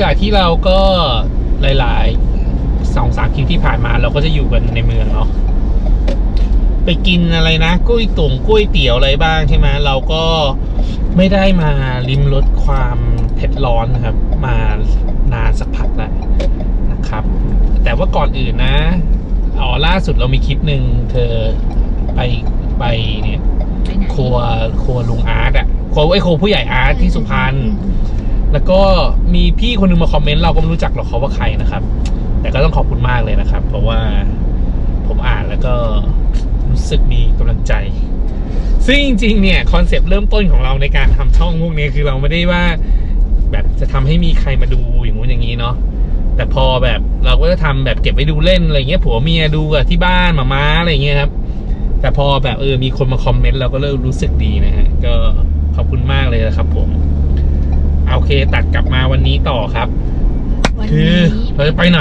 จากที่เราก็หลายๆสองสามคลิปที่ผ่านมาเราก็จะอยู่กันในเมืองเนาะไปกินอะไรนะกุ้ยตุ๋งกุ้ยเตี๋ยวอะไรบ้างใช่ไหมเราก็ไม่ได้มาริมรสความเผ็ดร้อนนะครับ มานานสักพักแล้วนะครับ แต่ว่าก่อนอื่นนะอ๋อล่าสุดเรามีคลิปหนึ่งเธอไปไปเนี่ยไปไหนครัวครัวลุงอาร์ตอะครัวไอ้ยครัวผู้ใหญ่อาร์ตที่สุพรรณ แล้วก็มีพี่คนหนึงมาคอมเมนต์เราก็ไม่รู้จักหรอกเขาว่าใครนะครับ แต่ก็ต้องขอบคุณมากเลยนะครับ เพราะว่าผมอ่านแล้วก็รู้สึกมีกำลังใจ ซึ่งจริงๆเนี่ยคอนเซปต์เริ่มต้นของเราในการทำช่องพวกนี้คือเราไม่ได้ว่าแบบจะทำให้มีใครมาดูอย่างงู้นอย่างนี้เนาะแต่พอแบบเราก็จะทำแบบเก็บไว้ดูเล่นอะไรเงี้ยผัวเมียดูกับที่บ้านหมาม้าอะไรเงี้ยครับแต่พอแบบเออมีคนมาคอมเมนต์เราก็เริ่มรู้สึกดีนะฮะก็ขอบคุณมากเลยนะครับผม โอเค ตัดกลับมาวันนี้ต่อครับวันคือนี้เราจะไปไหน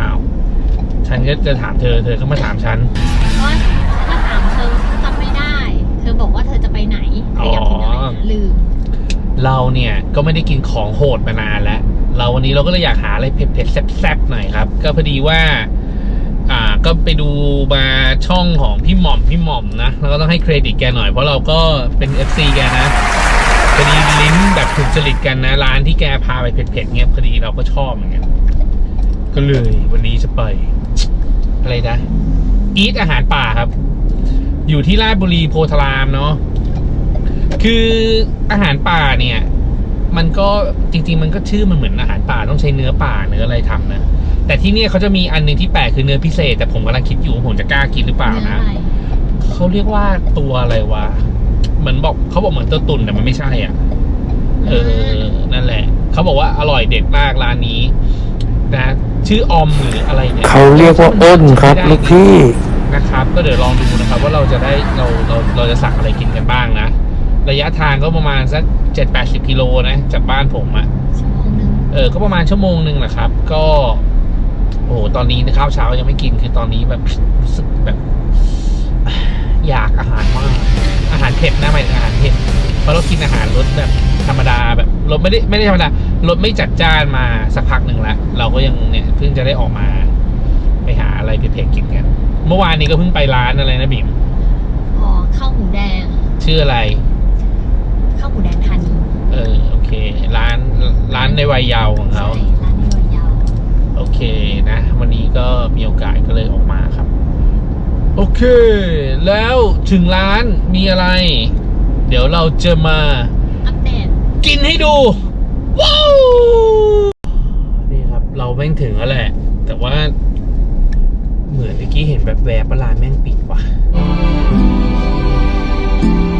อ้าวฉันก็จะถามเธอ เธอก็มาถามฉันเพราะถ้าถามเธอจำไม่ได้ เธอบอกว่าเธอจะไปไหนเธออยากกินอะไรนะลืม เราเนี่ยก็ไม่ได้กินของโหดมานานแล้ว เราวันนี้เราก็เลยอยากหาอะไรเผ็ดๆแซ่บๆหน่อยครับ ก็พอดีว่าอ่า ก็ไปดูมาช่องของพี่หม่อมพี่หม่อมนะแล้วก็ต้องให้เครดิตแกหน่อยเพราะเราก็เป็น FC แกนะพอดีลิ้นแบบถูกจริตกันนะ ร้านที่แกพาไปเผ็ดๆเงี้ยพอดีเราก็ชอบเหมือนกันก็เลยวันนี้จะไปอะไรนะอีทอาหารป่าครับ อยู่ที่ราชบุรีโพธารามเนาะคืออาหารป่าเนี่ย มันก็จริง ๆ มันก็ชื่อมันเหมือนอาหารป่าต้องใช้เนื้อป่าเนื้ออะไรทำนะ แต่ที่เนี่ยเขาจะมีอันหนึ่งที่แปลกคือเนื้อพิเศษ แต่ผมกำลังคิดอยู่ว่าผมจะกล้ากินหรือเปล่าเนื้อนะอะไรเขาเรียกว่าตัวอะไรวะ เหมือนบอกเขาบอกเหมือนตัวตุ่นแต่มันไม่ใช่อะ เออ นั่นแหละ เขาบอกว่าอร่อยเด็ดมากร้านนี้ นะ ชื่อออมหรืออะไรเนี่ยเขาเรียกว่าอ้นครับลูกพี่นะครับ ก็เดี๋ยวลองดูนะครับ ว่าเราจะได้เราเราเราจะสั่งอะไรกินกันบ้างนะ ระยะทางก็ประมาณสักเจ็ดแปดสิบกิโลนะจากบ้านผมอะ่ะชั่วโมงหนึ่งเออ ก็ประมาณชั่วโมงหนึ่งแหละครับ ก็ โอ้โหตอนนี้นะข้าวเช้ายังไม่กินคือตอนนี้แบบรู้สึกแบบอยากอาหารมากอาหารเผ็ดนะหมายถึงอาหารเผ็ดเพราะเรากินอาหารรสแบบธรรมดาแบบรสไม่ได้ไม่ได้ธรรมดารสไม่จัดจ้านมาสักพักหนึ่งแล้วเราก็ยังเนี่ยเพิ่งจะได้ออกมา ไปหาอะไรเผ็ดๆกินกันเมื่อวานนี้ก็เพิ่งไปร้านอะไรนะบิ๋มอ๋อข้าวหมูแดง ชื่ออะไรข้าวหมูแดงทานีเออโอเค ร้านร้านในวัยเยาว์ของเขา โอเคนะ วันนี้ก็มีโอกาสก็เลยออกมาครับ โอเค แล้วถึงร้านมีอะไร เดี๋ยวเราจะมาอัปเดตกินให้ดู ว้าว นี่ครับ เราแม่งถึงแล้วแหละ แต่ว่า เหมือนเมื่อกี้เห็นแบบแวบๆว่าร้านแม่งปิดว่ะ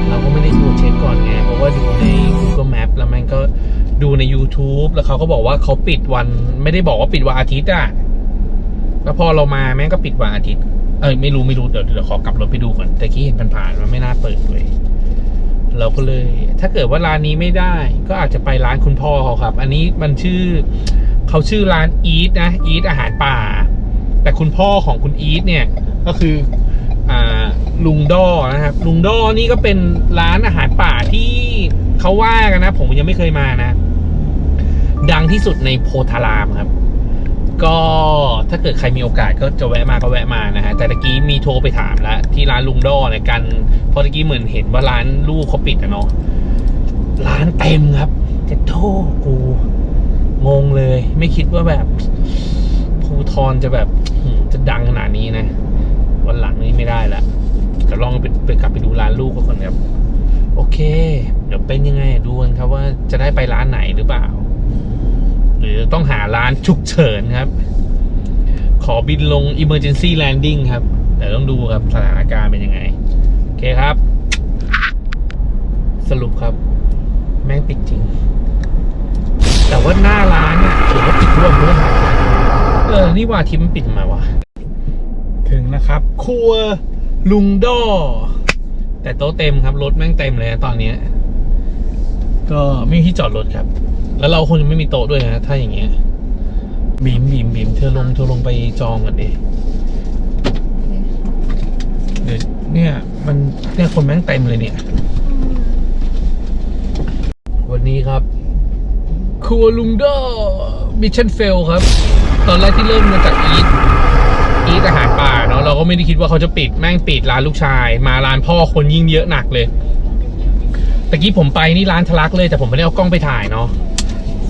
เราก็ไม่ได้โทรเช็คก่อน ใน YouTube แล้วเขาก็บอกว่าเขาปิดวันไม่ได้บอกว่าปิดวันอาทิตย์อะแล้วพอเรามาแม่งก็ปิดวันอาทิตย์ เอ้ยไม่รู้ไม่รู้เดี๋ยวเดี๋ยวขอกลับรถไปดูก่อนแต่กี้เห็นผ่านๆมันไม่น่าเปิดเลยเราก็เลย ถ้าเกิดว่าร้านนี้ไม่ได้ ก็อาจจะไปร้านคุณพ่อเขาครับ อันนี้มันชื่อเขาชื่อร้านอีทนะอีทอาหารป่า แต่คุณพ่อของคุณอีทเนี่ยก็คืออ่าลุงด้อนะครับ ลุงด้อนี่ก็เป็นร้านอาหารป่าที่เขาว่ากันนะ ผมยังไม่เคยมานะ ดังที่สุดในโพธารามครับ ก็ถ้าเกิดใครมีโอกาสก็จะแวะมาก็แวะมานะฮะ แต่ตะกี้มีโทรไปถามแล้วที่ร้านลุงด้อเนี่ยกันพราะตะกี้เหมือนเห็นว่าร้านลูกเขาปิดอะเนาะร้านเต็มครับ จะโทษกู งงเลย ไม่คิดว่าแบบภูทรจะแบบจะดังขนาดนี้นะ วันหลังนี้ไม่ได้ละจะลองไปไปกลับไปดูร้านลูกก่อนครับ โอเค เดี๋ยวเป็นยังไงดูกันครับว่าจะได้ไปร้านไหนหรือเปล่า รือต้องหาร้านฉุกเฉินครับ ขอบินลง emergency landing ครับ แต่ต้องดูครับสถานการณ์เป็นยังไง โอเคครับ สรุปครับ แม่งปิดจริง แต่ว่าหน้าร้านเนี่ยถือว่าปิดร่วมเพื่อนเออ นี่ว่าที่มันปิดมาวะถึงนะครับ ครัวลุงด้อแต่โต๊ะเต็มครับ รถแม่งเต็มเลยตอนนี้ ก็ไม่มีที่จอดรถครับ แล้วเราคงจะไม่มีโต๊ะด้วยนะถ้าอย่างเงี้ยบีมบีมบีมเธอลงเธอลงไปจองก่อนดิเดี๋ยวเนี่ย มันเนี่ยคนแม่งเต็มเลยเนี่ย วันนี้ครับ ครัวลุงดอมิชชั่นเฟลครับ ตอนแรกที่เริ่มมาจากอีทอีทอาหารป่าเนาะเราก็ไม่ได้คิดว่าเขาจะปิดแม่งปิดร้านลูกชาย มาร้านพ่อคนยิ่งเยอะหนักเลยตะกี้ผมไปนี่ร้านทะลักเลยแต่ผมไม่ได้เอากล้องไปถ่ายเนาะ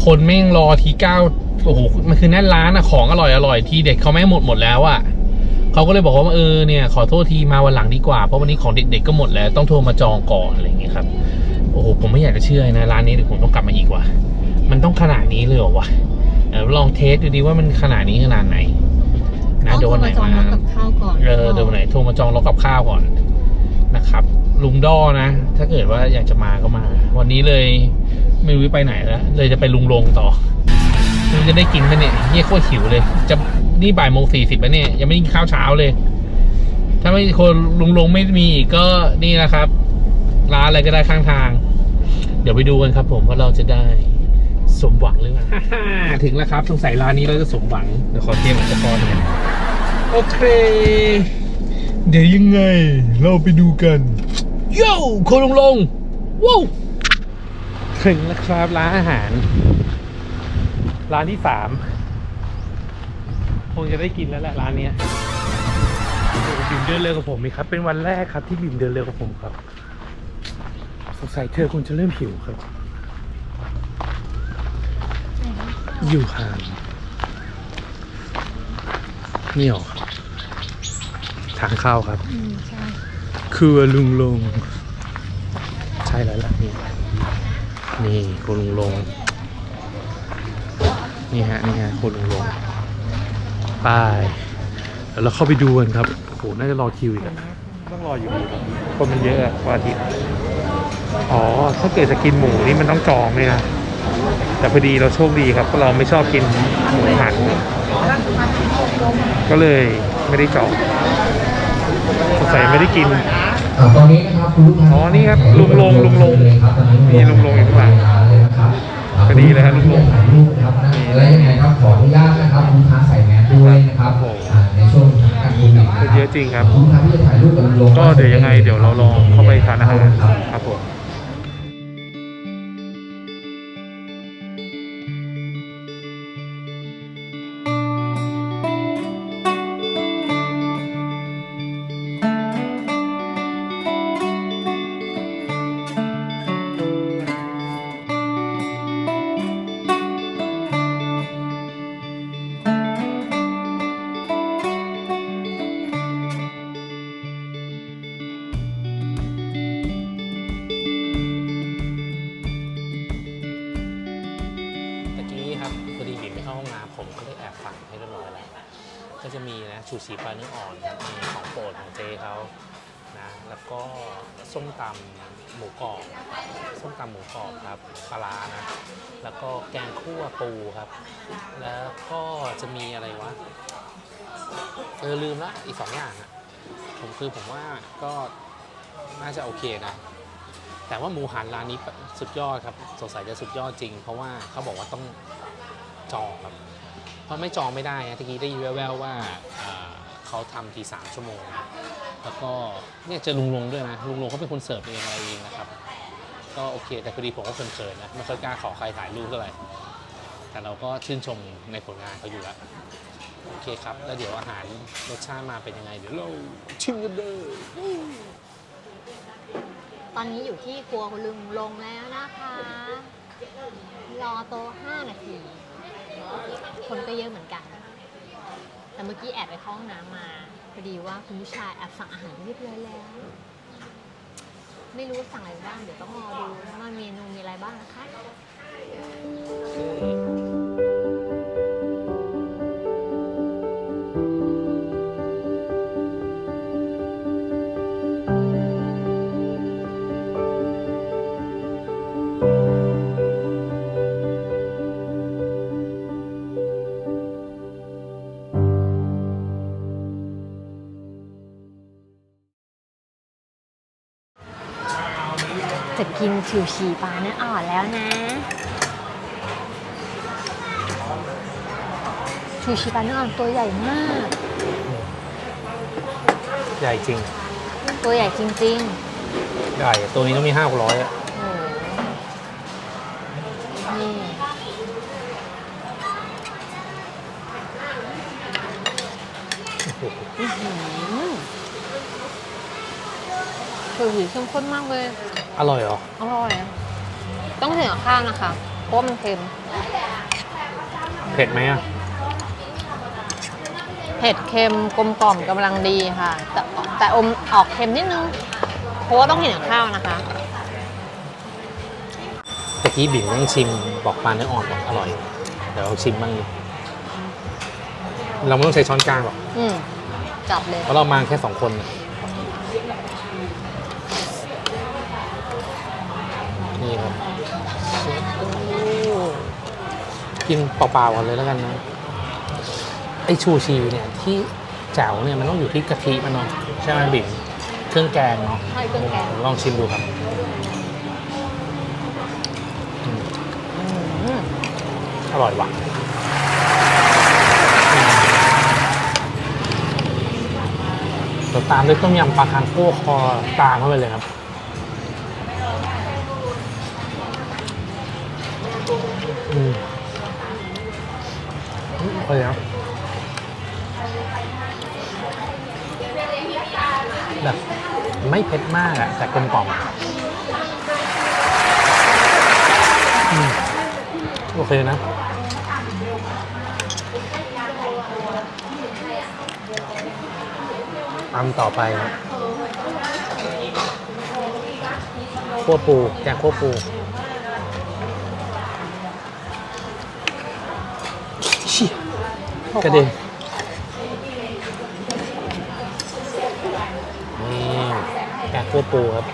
คนแม่งรอทีเก้าโอ้โหมันคือแน่นร้านอะของอร่อยอร่อยทีเด็ดเขาแม่งหมดหมดแล้วอะเขาก็เลยบอกว่าเออเนี่ยขอโทษทีมาวันหลังดีกว่าเพราะวันนี้ของเด็กๆก็หมดแล้วต้องโทรมาจองก่อนอะไรอย่างเงี้ยครับโอ้โหผมไม่อยากจะเชื่อนะร้านนี้เดี๋ยวผมต้องกลับมาอีกว่ะมันต้องขนาดนี้เลยเหรอวะเออลองเทสดูดีว่ามันขนาดนี้ขนาดไหนนะต้องเดี๋ยวโทวันรไหนมาจองมารถกับข้าวก่อนเออเดี๋ยววันไหนโทรมาจองรถกับข้าวก่อนนะครับ ลุงด้อนะ ถ้าเกิดว่าอยากจะมาก็มา วันนี้เลย ไม่รู้จะไปไหนแล้วเลยจะไปลุงลงต่อไม่รู้จะได้กินไหมเนี่ยเฮียโคตรหิวเลย จะนี่บ่ายโมงสี่สิบแล้วเนี่ยยังไม่ได้กินข้าวเช้าเลย ถ้าไม่คนลุงลงไม่มีอีกก็นี่นะครับ ร้านอะไรก็ได้ข้างทาง เดี๋ยวไปดูกันครับผมว่าเราจะได้สมหวังหรือเปล่าถึงแล้วครับสงสัยร้านนี้เราจะสมหวังเดี๋ยวขอเทียบอุปกรณ์กันโอเค เดี๋ยวยังไง เราไปดูกันโย่คุณลงลงว้าว ถึงแล้วครับร้านอาหาร ร้านที่สามคงจะได้กินแล้วแหละร้านเนี้ยโอ้โหบิ่มเดินเร็วกับผมนี่ครับ เป็นวันแรกครับที่บิ่มเดินเร็วกับผมครับ สงสัยเธอคงจะเริ่มหิวครับ อยู่ห่างนี่หรอทางเข้าครับอืมใช่ครัวลุงลง ใช่แล้วล่ะนี่ นี่ครัวลุงลง นี่ฮะนี่ฮะครัวลุงลงไปเดี๋ยวเราเข้าไปดูกันครับโอ้โหน่าจะรอคิวอีกอะต้องรออยู่ดีครับคนมันเยอะอะวันอาทิตย์อ๋อถ้าเกิดจะกินหมูนี่มันต้องจองเลยนะแต่พอดีเราโชคดีครับเพราะเราไม่ชอบกินหมูหันก็เลยไม่ได้จองสงสัยไม่ได้กินอ่า ตอนนี้นะครับคุณลูกค้าอ๋อนี่ครับลุงลงลุงลงเลยครับตอนนี้นี่ลุงลงอยู่ข้างหลังเลยนะครับพอดีเลยครับลุงลงถ่ายรูปนะครับนะและยังไงครับขออนุญาตนะครับลูกค้าใส่แมสด้วยนะครับโอ้โหอ่าในช่วงสถานการณ์โควิดนะครับเยอะจริงครับลูกค้าที่จะถ่ายรูปกับลุงลงก็เดี๋ยวยังไงเดี๋ยวเราลองเข้าไปทานอาหาร ผมก็เลยแอบสั่งให้เรียบร้อยแล้วก็จะมีนะชูชีปลาเนื้ออ่อนครับมีของโปรดของเจเขานะแล้วก็ส้มตำหมูกรอบส้มตำหมูกรอบครับปลาร้านะแล้วก็แกงคั่วปูครับ แล้วก็จะมีอะไรวะเออลืมละอีกสองอย่างอะผมคือผมว่าก็น่าจะโอเคนะ แต่ว่าหมูหันร้านนี้สุดยอดครับ สงสัยจะสุดยอดจริง เพราะว่าเขาบอกว่าต้องจองครับ เพราะไม่จองไม่ได้นะทีกี้ได้ยินแว่วๆว่าอ่าเขาทำทีสามชั่วโมง แล้วก็เนี่ยเจอลุงลงด้วยนะ ลุงลงเขาเป็นคนเสิร์ฟเองอะไรเองนะครับ ก็โอเค แต่พอดีผมก็เขินๆนะไม่ค่อยกล้าขอใครถ่ายรูปเท่าไหร่แต่เราก็ชื่นชมในผลงานเขาอยู่แล้วโอเคครับ แล้วเดี๋ยวอาหารรสชาติมาเป็นยังไง เดี๋ยวเราชิมกันเลยตอนนี้อยู่ที่ครัวคุณลุงลงแล้วนะคะ รอโตะ5นาที คนก็เยอะเหมือนกัน แต่เมื่อกี้แอบไปเข้าห้องน้ำมาพอดีว่าคุณผู้ชายแอบสั่งอาหารเรียบร้อยแล้ว ไม่รู้สั่งอะไรบ้างเดี๋ยวต้องรอดูว่าเมนูมีอะไรบ้างนะคะ กินผิวฉี่ปลาเนื้ออ่อนแล้วนะผิวฉี่ปลาเนื้ออ่อนตัวใหญ่มาก ใหญ่จริง ตัวใหญ่จริงใหญ่ตัวนี้ต้องมีห้าร้อยอะๆโอ้โหนี่โอ้โหอื้อหือผิวฉี่เข้มข้นมากเลย อร่อยเหรอ อร่อย ต้องถึงกับข้าวนะคะ เพราะว่ามันเค็ม เผ็ดไหมอะ เผ็ดเค็มกลมกล่อมกำลังดีค่ะ แต่แต่อมออกเค็มนิดนึง เพราะว่าต้องเห็นกับข้าวนะคะ ตะกี้บิ่มต้องชิมบอกปลาเนื้ออ่อนบอกอร่อย เดี๋ยวเราชิมบ้างดิเราไม่ต้องใช้ช้อนกลางหรอก อืมจับเลย เพราะเรามาแค่สองคนน่ะ กินเปล่าๆก่อนเลยแล้วกันนะไอชูชีเนี่ยที่แจ๋วเนี่ยมันต้องอยู่ที่กะทิมันเนาะใช่ไหมบิ่มเครื่องแกงเนาะใช่เครื่องแกง ลองชิมดูครับอืมอืมอร่อยว่ะเดี๋ยวตามด้วยต้มยำปลาคังโก้คอตามเข้าไปเลยครับ อืมโอเคครับแบบไม่เผ็ดมากอะแต่กลมกล่อมโอเคนะอันต่อไปครับขั้วปูแกงขั้วปู กระเด็นนี่แกงขั้วปูครับ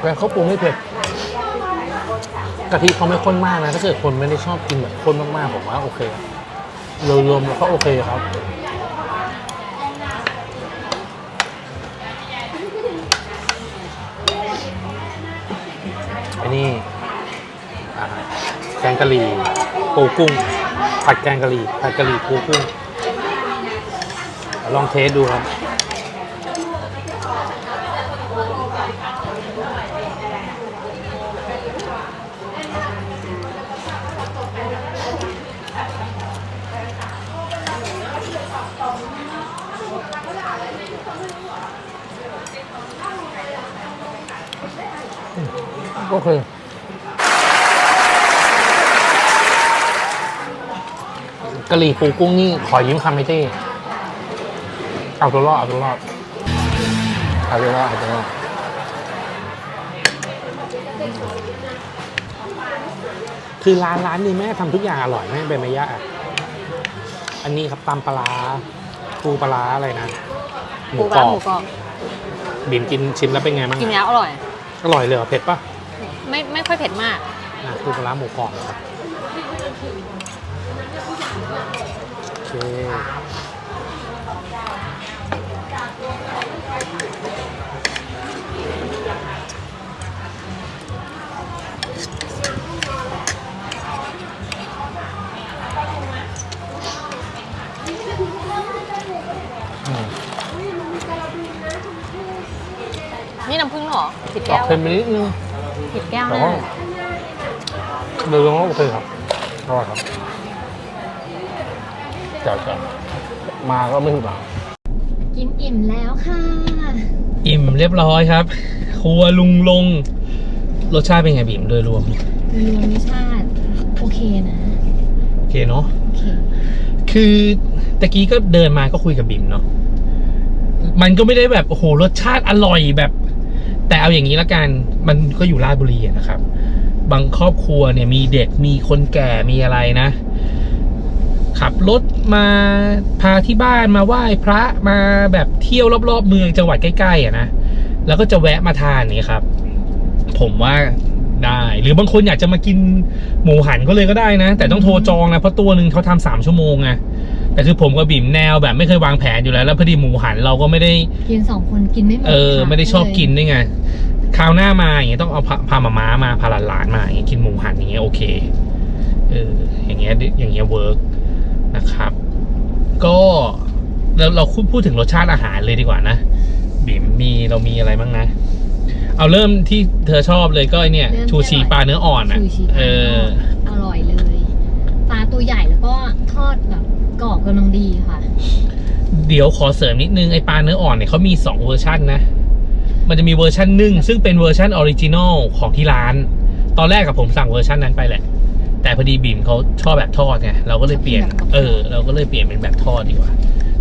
แกงข้าวปูไม่เผ็ด กะทิเขาไม่ข้นมากนะ ถ้าเกิดคนไม่ได้ชอบกินแบบข้นมากๆผมว่าโอเครวมแล้วก็โอเคครับอันนี้อ่แกงกะหรี่ปูกุ้ง ผัดแกงกะหรี่ผัดกะหรี่ปูกุ้งลองเทสดูครับ โอเคกะหรี่ปูกุ้งนี่ขอยิ้มคำไม่เต้เอาตัวรอดเอาตัวรอดเอาตัวรอดเอาตัวรอด คือร้านร้านนี้แม่ทำทุกอย่างอร่อยแม่เป็นไม่ยากอันนี้ครับตำปลาร้าปูปลาร้าอะไรนะหมูปูกปรลาอหมูบกรอบบิ่มกินชิมแล้วเป็นไงบ้างกินอะแล้วอร่อย อร่อยเลยเหรอเผ็ดปะไม่ไม่ค่อยเผ็ดมากอะปูปลาร้าหมูกรอบนะครับโอเค เหรอผิดออแก้กวเค็มไปนิดนึงผิดแก้วแต่แน่ว่าโดยรวมก็โอเคครับอร่อยครับจัดจัดมาก็ไม่ผิดหวัง กินอิ่มแล้วค่ะ อิ่มเรียบร้อยครับ ครัวลุงลง รสชาติเป็นไงบิ่มโดยรวม รวมชาติโอเคนะ โอเคเนาะ โอเค คือตะกี้ก็เดินมาก็คุยกับบิ่มเนาะ มันก็ไม่ได้แบบ โอ้โห รสชาติอร่อยแบบ แต่เอาอย่างนี้ละกันมันก็อยู่ราชบุรีนะครับ บางครอบครัวเนี่ยมีเด็กมีคนแก่มีอะไรนะ ขับรถมาพาที่บ้านมาไหว้พระมาแบบเที่ยวรอบๆ เมืองจังหวัดใกล้ๆอะนะแล้วก็จะแวะมาทานนี่ครับ ผมว่าได้ หรือบางคนอยากจะมากินหมูหันก็เลยก็ได้นะ แต่ต้องโทรจองนะเพราะตัวหนึ่งเขาทำสามชั่วโมงไง แต่คือผมกับบิ่มแนวแบบไม่เคยวางแผนอยู่แล้ว แล้วพอดีหมูหันเราก็ไม่ได้ กินสองคนกินไม่หมดเออ ค่ะไม่ได้ชอบกินด้วยไงคราวหน้ามาอย่างเงี้ยต้องเอาพาพามาม้ามาพาหลานๆมาอย่างเงี้ยกินหมูหันอย่างเงี้ยโอเคเอออย่างเงี้ยเงี้ยอย่างเงี้ยเวิร์กนะครับ ก็เราเราพูดพูดถึงรสชาติอาหารเลยดีกว่านะบิ่มมีเรามีอะไรบ้างนะ เอาเริ่มที่เธอชอบเลยก็ไอเนี่ย เริ่มที่ชูชีปลาเนื้ออ่อนอะชูชีเออ อร่อยเลย ปลาตัวใหญ่แล้วก็ทอดแบบ กรอบกำลังดีค่ะ เดี๋ยวขอเสริมนิดนึง ไอปลาเนื้ออ่อนเนี่ยเขามี 2 เวอร์ชันนะ มันจะมีเวอร์ชันหนึ่งซึ่งเป็นเวอร์ชันออริจินอลของที่ร้าน ตอนแรกกับผมสั่งเวอร์ชันนั้นไปแหละ แต่พอดีบีมเขาชอบแบบทอดไงเราก็เลยเปลี่ยนชอบแบบทอดเออ เราก็เลยเปลี่ยนเป็นแบบทอดดีกว่า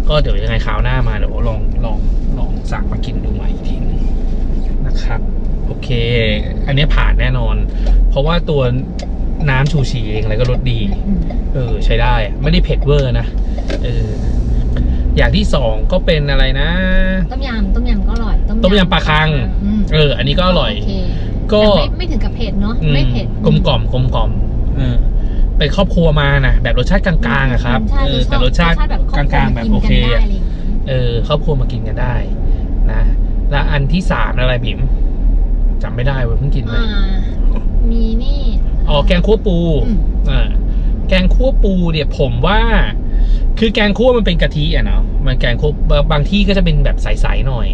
ก็เดี๋ยวยังไงคราวหน้ามาเดี๋ยวลองลองลองสั่งมากินดูใหม่อีกทีนึงนะครับ โอเค อันนี้ผ่านแน่นอน เพราะว่าตัว น้ำชูชีเองอะไรก็รสดีอืมเออ ใช้ได้อะไม่ได้เผ็ดเวอร์นะ เออ อย่างที่สองก็เป็นอะไรนะ ต้มยำต้มยำก็อร่อยต้มยำปลาคัง อืมเออ อันนี้ก็อร่อย โเคก็ แต่ไม่ไม่ถึงกับเผ็ดเนาะอืมไม่เผ็ด กลมกล่อมกลมกล่อมเออเป็นครอบครัวมานะแบบรสชาติกลางๆอะครับใช่เออแต่รสชาติแบบคกรอบครัวลางๆแบบมโอเคกินกันได้อะอะไรอย่างงี้เออครอบครัวมากินกันได้นะ แล้วอันที่สามอะไรบิ๋มจำไม่ได้เว้ยเพิ่งกินไปอ่ามีนี่ อ๋อแกงคั่วปูอืมอ่าแกงคั่วปูเนี่ยผมว่า คือแกงคั่วมันเป็นกะทิอะเนาะมันแกงคั่วบางบางที่ก็จะเป็นแบบใสๆหน่อย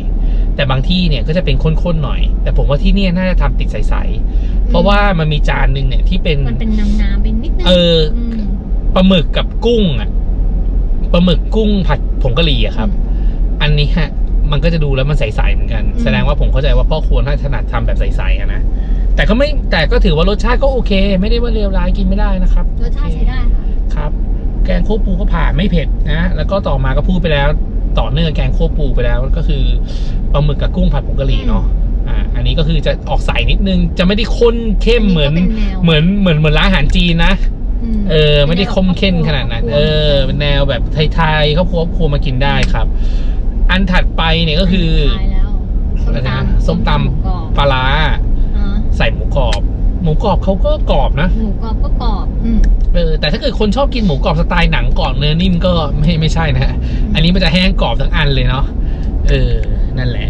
แต่บางที่เนี่ยก็จะเป็นข้นๆหน่อย แต่ผมว่าที่เนี่ยน่าจะทำติดใสๆเพราะว่ามันมีจานหนึ่งเนี่ยที่เป็นมันเป็นน้ำน้ำๆเป็นนิดนึงเออมปลาหมึกกับกุ้งอะปลาหมึกกุ้งผัดผงกะหรี่อะครับ อันนี้ฮะ มันก็จะดูแล้วมันใสๆเหมือนกันอืมแสดงว่าผมเข้าใจว่าพ่อครัวน่าจะถนัดทำแบบใสๆอะนะ แต่ก็ไม่แต่ก็ถือว่ารสชาติก็โอเค ไม่ได้ว่าเลวร้ายกินไม่ได้นะครับรสชาติใช้ได้ค่ะครับ แกงโคกปูก็ผ่านไม่เผ็ดนะแล้วก็ต่อมาก็พูดไปแล้ว ต่อเนื่องแกงโคกปูไปแล้วก็คือปลาหมึกกับกุ้งผัดผงกะหรี่เนาะอ่าอันนี้ก็คือจะออกใสนิดนึงจะไม่ได้ข้นเข้มเหมือนก็ป็แนวเหมือนเหมือนเหมือนร้านอาหารจีนนะมเออ ไม่ได้คมเข้นขนาดนั้น เออเป็นแนวแบบไทยๆครอบครัวครอบครัวมากินได้ครับ อันถัดไปเนี่ยก็คือตายแล้วส้มอะไรนะตำส้มตำหมูกรอบปลาร้าอ่า ใส่หมูกรอบ หมูกรอบเขาก็กรอบนะ หมูกรอบก็กรอบ อืม เออแต่ถ้าเกิดคนชอบกินหมูกรอบสไตล์หนังกรอบเนื้อนิ่มก็ไม่ไม่ใช่นะฮะอันนี้มันจะแห้งกรอบทั้งอันเลยเนาะเออนั่นแหละ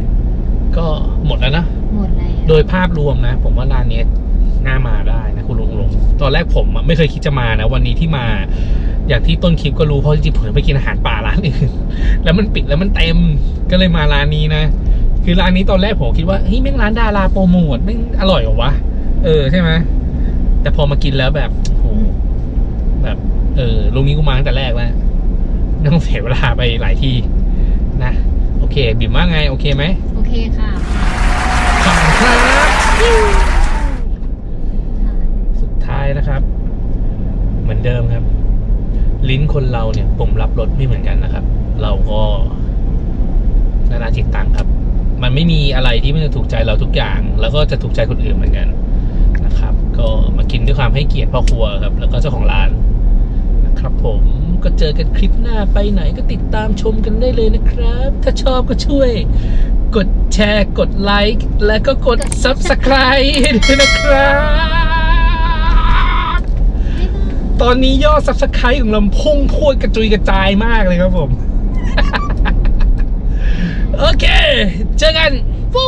ก็หมดแล้วนะ หมดแล้วโดยภาพรวมนะ ผมว่าร้านเนี้ยน่ามาได้นะคุณลุงลงตอนแรกผมอะไม่เคยคิดจะมานะ วันนี้ที่มา อย่างที่ต้นคลิปก็รู้เพราะจริงๆผมไปกินอาหารป่าร้านอื่นแล้วมันปิดแล้วมันเต็มก็เลยมาร้านนี้นะ คือร้านนี้ตอนแรกผมคิดว่าเฮ้ยแม่งร้านดาราโปรโมทแม่งอร่อยเหรอวะ เออใช่ไหมแต่พอมากินแล้วแบบโหแบบเออลุงนี้กูมาตั้งแต่แรกแล้วไม่ต้องเสียเวลาไปหลายที่นะโอเค บิ่มว่าไง โอเคไหมโอเคค่ะขอบคุณครับสุดท้ายนะครับ เหมือนเดิมครับ ลิ้นคนเราเนี่ยปุ่มรับรสไม่เหมือนกันนะครับ เราก็นานาจิตตังครับ มันไม่มีอะไรที่มันจะถูกใจเราทุกอย่าง แล้วก็จะถูกใจคนอื่นเหมือนกันนะครับ ก็มากินด้วยความให้เกียรติพ่อครัวครับ แล้วก็เจ้าของร้านนะครับผมก็เจอกันคลิปหน้าไปไหนก็ติดตามชมกันได้เลยนะครับ ถ้าชอบก็ช่วย กดแชร์กดไลค์และก็กด Subscribe ด้วยนะครับ ตอนนี้ยอด Subscribe ของเราพุ่งพรวดกระจุยกระจายมากเลยครับผม โอเคเจอกันฟู